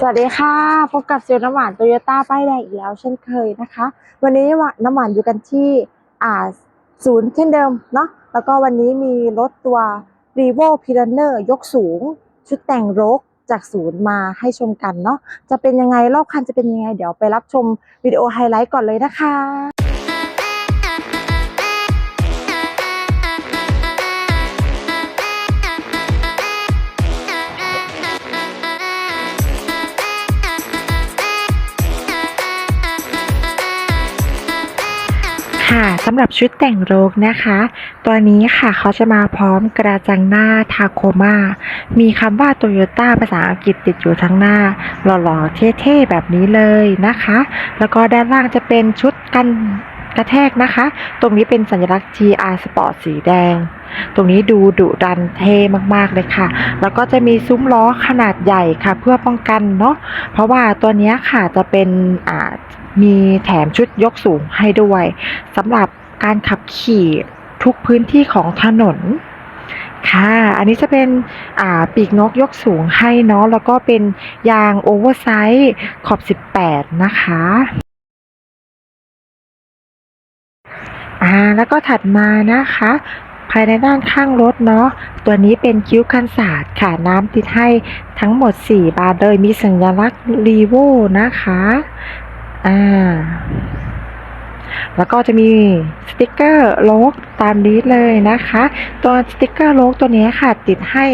สวัสดีค่ะ พบกับเซลน้ำหวานโตโยต้าป้ายแดงอีกแล้วเช่นเคยนะคะ วันนี้น้ำหวานอยู่กันที่อ่าศูนย์เช่นเดิมเนาะแล้วก็วันนี้มีรถตัว r e v o p i l a n e r ยกสูง ชุดแต่งรกจากศูนย์มาให้ชมกันเนาะจะเป็นยังไงรอบคันจะเป็นยังไง เดี๋ยวไปรับชมวิดีโอไฮไลท์ก่อนเลยนะคะ ค่ะสำหรับชุดแต่งโรกนะคะ ตัวนี้ค่ะเขาจะมาพร้อมกระจังหน้าทาโคมามีคำว่าโตโยต้าภาษาอังกฤษติดอยู่ทั้งหน้า หล่อๆ เท่ๆ แบบนี้เลยนะคะ แล้วก็ด้านล่างจะเป็นชุดกันกระแทกนะคะ ตรงนี้เป็นสัญลักษณ์ GR Sport สีแดง ตรงนี้ดูดุดันเท่มากๆเลยค่ะ แล้วก็จะมีซุ้มล้อขนาดใหญ่ค่ะ เพื่อป้องกันเนาะ เพราะว่าตัวนี้ค่ะจะเป็นอ่า มีแถมชุดยกสูงให้ด้วยสำหรับการขับขี่ทุกพื้นที่ของถนนค่ะ อันนี้จะเป็นปีกนกยกสูงให้เนาะ แล้วก็เป็นยางโอเวอร์ไซส์ขอบ 18 นะคะอ่าแล้วก็ถัดมานะคะ ภายในด้านข้างรถเนาะ ตัวนี้เป็นคิ้วกันศาสตร์ค่ะ น้ำติดให้ทั้งหมด 4 บานเลยมีสัญลักษณ์รีโวนะคะ อ่า แล้วก็จะมีสติกเกอร์โลกตามนี้เลยนะคะ ตัวสติกเกอร์โลกตัวนี้ค่ะ ติดให้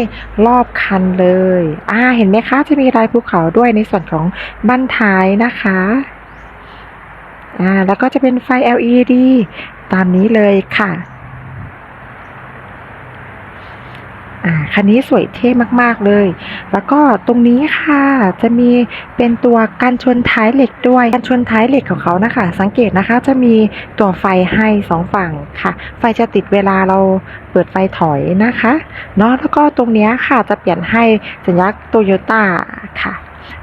รอบคันเลย อ่า เห็นไหมคะ จะมีลายภูเขาด้วยในส่วนของบั้นท้ายนะคะอ่าแล้วก็จะเป็นไฟ LED ตามนี้เลยค่ะ อ่าคันนี้สวยเท่มากๆเลย แล้วก็ตรงนี้ค่ะ จะมีเป็นตัวกันชนท้ายเหล็กด้วยกันชนท้ายเหล็กของเขานะคะ สังเกตนะคะจะมีตัวไฟให้สองฝั่งค่ะ ไฟจะติดเวลาเราเปิดไฟถอยนะคะเนาะแล้วก็ตรงนี้ค่ะจะเปลี่ยนให้สัญลักษณ์โตโยต้าค่ะ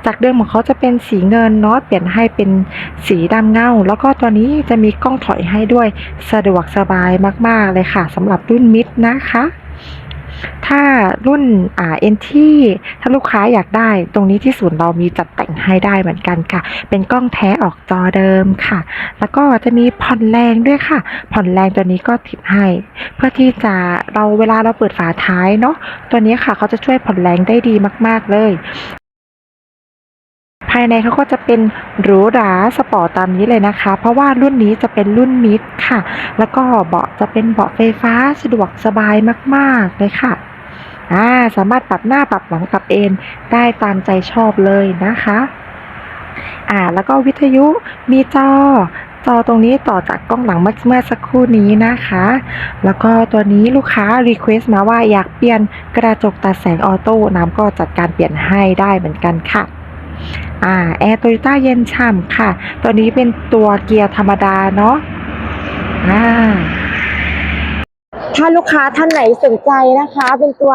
จากเดิมของเขาจะเป็นสีเงินเนาะเปลี่ยนให้เป็นสีดำเงา แล้วก็ตัวนี้จะมีกล้องถอยให้ด้วยสะดวกสบายมาก ๆ เลยค่ะสำหรับรุ่นมิดนะคะ ถ้ารุ่นอ่าเอ็นที่ถ้าลูกค้าอยากได้ ตรงนี้ที่ศูนย์เรามีจัดแต่งให้ได้เหมือนกันค่ะ เป็นกล้องแท้ออกจอเดิมค่ะ แล้วก็จะมีผ่อนแรงด้วยค่ะ ผ่อนแรงตัวนี้ก็ติดให้ เพื่อที่จะเราเวลาเราเปิดฝาท้ายเนาะตัวนี้ค่ะเขาจะช่วยผ่อนแรงได้ดีมาก ๆเลย ภายในเขาก็จะเป็นหรูหราสปอร์ตตามนี้เลยนะคะ เพราะว่ารุ่นนี้จะเป็นรุ่นมิดค่ะ แล้วก็เบาะจะเป็นเบาะไฟฟ้าสะดวกสบายมากๆเลยค่ะอ่าสามารถปรับหน้าปรับหลังปรับเอนได้ตามใจชอบเลยนะคะอ่าแล้วก็วิทยุมีจอจอตรงนี้ต่อจากกล้องหลังเมื่อสักครู่นี้นะคะ แล้วก็ตัวนี้ลูกค้ารีเควสต์มาว่าอยากเปลี่ยนกระจกตัดแสงออโต้น้ำก็จัดการเปลี่ยนให้ได้เหมือนกันค่ะ อ่าแอร์โตโยต้าเย็นฉ่ำค่ะ ตัวนี้เป็นตัวเกียร์ธรรมดาเนาะอ่าถ้าลูกค้าท่านไหนสนใจนะคะ เป็นตัว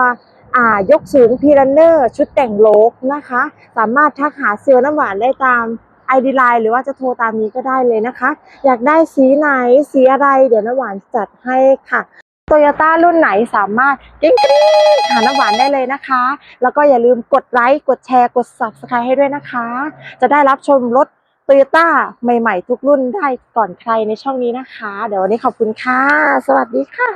อ่ายกสูงพีรันเนอร์ชุดแต่งโลกนะคะ สามารถทักหาเซลล์น้ำหวานได้ตาม ID Line หรือว่าจะโทรตามนี้ก็ได้เลยนะคะ อยากได้สีไหนสีอะไร เดี๋ยวน้ำหวานจัดให้ค่ะ โตโยต้ารุ่นไหนสามารถกิ้งกรี๊ดหาน้ำหวานได้เลยนะคะ แล้วก็อย่าลืมกดไลค์ กดแชร์ กด Subscribe ให้ด้วยนะคะ จะได้รับชมรถโตโยต้าใหม่ๆ ทุกรุ่นได้ก่อนใครในช่องนี้นะคะ เดี๋ยววันนี้ขอบคุณค่ะ สวัสดีค่ะ